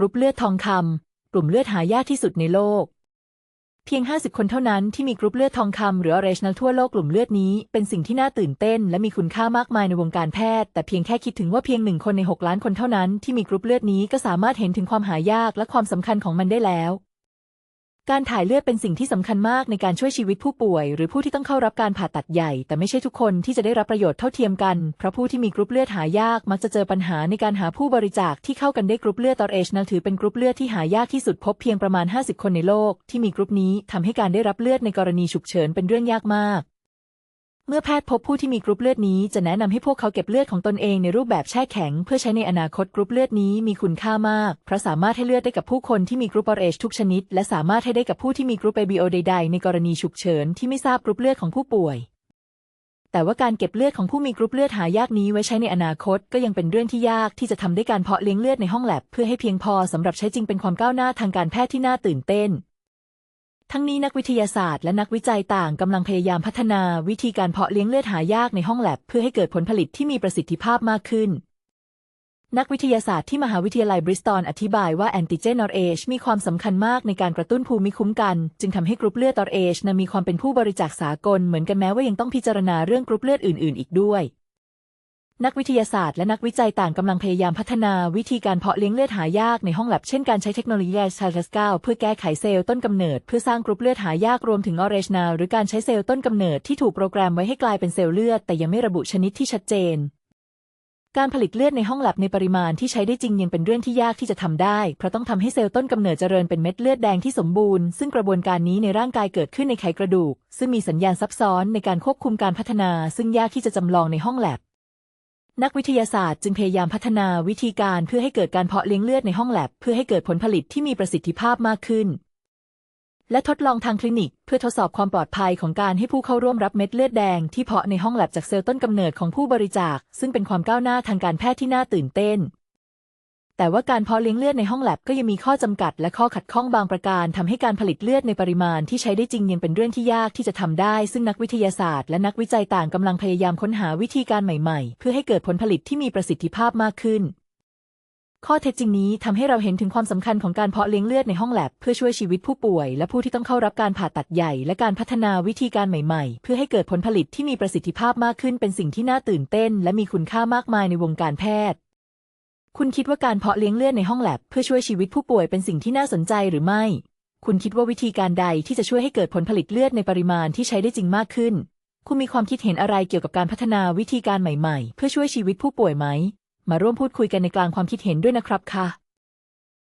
กรุ๊ปเลือดทองคำกลุ่มเลือดหายากที่สุดในโลก เพียง 50 คนเท่านั้นที่มีกรุ๊ปเลือดทองคำหรือออเรชนัลทั่วโลกกลุ่มเลือดนี้เป็นสิ่งที่น่าตื่นเต้น และมีคุณค่ามากมายในวงการแพทย์แต่เพียงแค่คิดถึงว่าเพียงหนึ่งคนใน 6 ล้านคนเท่านั้นที่มีกรุ๊ปเลือดนี้ก็สามารถเห็นถึงความหายากและความสำคัญของมันได้แล้ว การถ่ายเลือดเป็นสิ่งที่สำคัญมากในการช่วยชีวิตผู้ป่วย หรือผู้ที่ต้องเข้ารับการผ่าตัดใหญ่ แต่ไม่ใช่ทุกคนที่จะได้รับประโยชน์เท่าเทียมกัน เพราะผู้ที่มีกรุ๊ปเลือดหายาก มักจะเจอปัญหาในการหาผู้บริจาคที่เข้ากันได้กรุ๊ปเลือดตอเอชนัลถือเป็นกรุ๊ปเลือดที่หายากที่สุดพบเพียงประมาณ 50 คนในโลก ที่มีกรุ๊ปนี้ทำให้การได้รับเลือดในกรณีฉุกเฉินเป็นเรื่องยากมาก เมื่อแพทย์พบผู้ที่มีกรุ๊ปเลือดนี้จะแนะนำให้พวกเขาเก็บเลือดของตนเองในรูปแบบแช่แข็ง เพื่อใช้ในอนาคตกรุ๊ปเลือดนี้มีคุณค่ามาก เพราะสามารถให้เลือดได้กับผู้คนที่มีกรุ๊ปเอชทุกชนิด และสามารถให้ได้กับผู้ที่มีกรุ๊ปเอบีโอใดๆในกรณีฉุกเฉินที่ไม่ทราบกรุ๊ปเลือดของผู้ป่วย แต่ว่าการเก็บเลือดของผู้มีกรุ๊ปเลือดหายากนี้ไว้ใช้ในอนาคต ก็ยังเป็นเรื่องที่ยากที่จะทำด้การเพาะเลี้ยงเลือดในห้องแลบเพื่อให้เพียงพอสำหรับใช้จริงเป็นความก้าวหน้าทางการแพทย์ที่น่าตื่นเต้น ทั้งนี้นักวิทยาศาสตร์และนักวิจัยต่างกำลังพยายามพัฒนาวิธีการเพาะเลี้ยงเลือดหายากในห้องแลบเพื่อให้เกิดผลผลิตที่มีประสิทธิภาพมากขึ้น นักวิทยาศาสตร์ที่มหาวิทยาลัยบริสตอลอธิบายว่าแอนติเจนอร์เอชมีความสำคัญมากในการกระตุ้นภูมิคุ้มกัน จึงทำให้กรุ๊ปเลือดอร์เอชนั้นมีความเป็นผู้บริจาคสากลเหมือนกันแม้ว่ายังต้องพิจารณาเรื่องกรุ๊ปเลือดอื่น ๆ อีกด้วย นักวิทยาศาสตร์และนักวิจัยต่างกำลังพยายามพัฒนาวิธีการเพาะเลี้ยงเลือดหายากในห้องแลบเช่นการใช้เทคโนโลยีชาร์ลสเก้าเพื่อแก้ไขเซลล์ต้นกำเนิด เพื่อสร้างกรุ๊ปเลือดหายากรวมถึงออเรชนาหรือการใช้เซลล์ต้นกำเนิดที่ถูกโปรแกรมไว้ให้กลายเป็นเซลล์เลือด แต่ยังไม่ระบุชนิดที่ชัดเจน การผลิตเลือดในห้องแลบในปริมาณที่ใช้ได้จริงยังเป็นเรื่องที่ยากที่จะทำได้ เพราะต้องทำให้เซลล์ต้นกำเนิดเจริญเป็นเม็ดเลือดแดงที่สมบูรณ์ซึ่งกระบวนการนี้ในร่างกายเกิดขึ้นในไขกระดูก ซึ่งมีสัญญาณซับซ้อนในการควบคุมการพัฒนา ซึ่งยากที่จะจำลองในห้องแลบ นักวิทยาศาสตร์จึงพยายามพัฒนาวิธีการเพื่อให้เกิดการเพาะเลี้ยงเลือดในห้องแลบ เพื่อให้เกิดผลผลิตที่มีประสิทธิภาพมากขึ้น และทดลองทางคลินิก เพื่อทดสอบความปลอดภัยของการให้ผู้เข้าร่วมรับเม็ดเลือดแดงที่เพาะในห้องแลบจากเซลล์ต้นกำเนิดของผู้บริจาค ซึ่งเป็นความก้าวหน้าทางการแพทย์ที่น่าตื่นเต้น แต่ว่าการเพาะเลี้ยงเลือดในห้องแลบก็ยังมีข้อจำกัด และข้อขัดข้องบางประการทำให้การผลิตเลือดในปริมาณที่ใช้ได้จริงยังเป็นเรื่องที่ยากที่จะทำได้ ซึ่งนักวิทยาศาสตร์และนักวิจัยต่างกำลังพยายามค้นหาวิธีการใหม่ๆ เพื่อให้เกิดผลผลิตที่มีประสิทธิภาพมากขึ้น ข้อเท็จจริงนี้ทำให้เราเห็นถึงความสำคัญของการเพาะเลี้ยงเลือดในห้องแลบเพื่อช่วยชีวิตผู้ป่วย และผู้ที่ต้องเข้ารับการผ่าตัดใหญ่ และการพัฒนาวิธีการใหม่ๆ เพื่อให้เกิดผลผลิตที่มีประสิทธิภาพมากขึ้น เป็นสิ่งที่น่าตื่นเต้น และมีคุณค่ามากมายในวงการแพทย์ คุณคิดว่าการเพาะเลี้ยงเลือดในห้องแลบเพื่อช่วยชีวิตผู้ป่วยเป็นสิ่งที่น่าสนใจหรือไม่ คุณคิดว่าวิธีการใดที่จะช่วยให้เกิดผลผลิตเลือดในปริมาณที่ใช้ได้จริงมากขึ้น คุณมีความคิดเห็นอะไรเกี่ยวกับการพัฒนาวิธีการใหม่ ๆ เพื่อช่วยชีวิตผู้ป่วยไหม มาร่วมพูดคุยกันในกลางความคิดเห็นด้วยนะครับค่ะ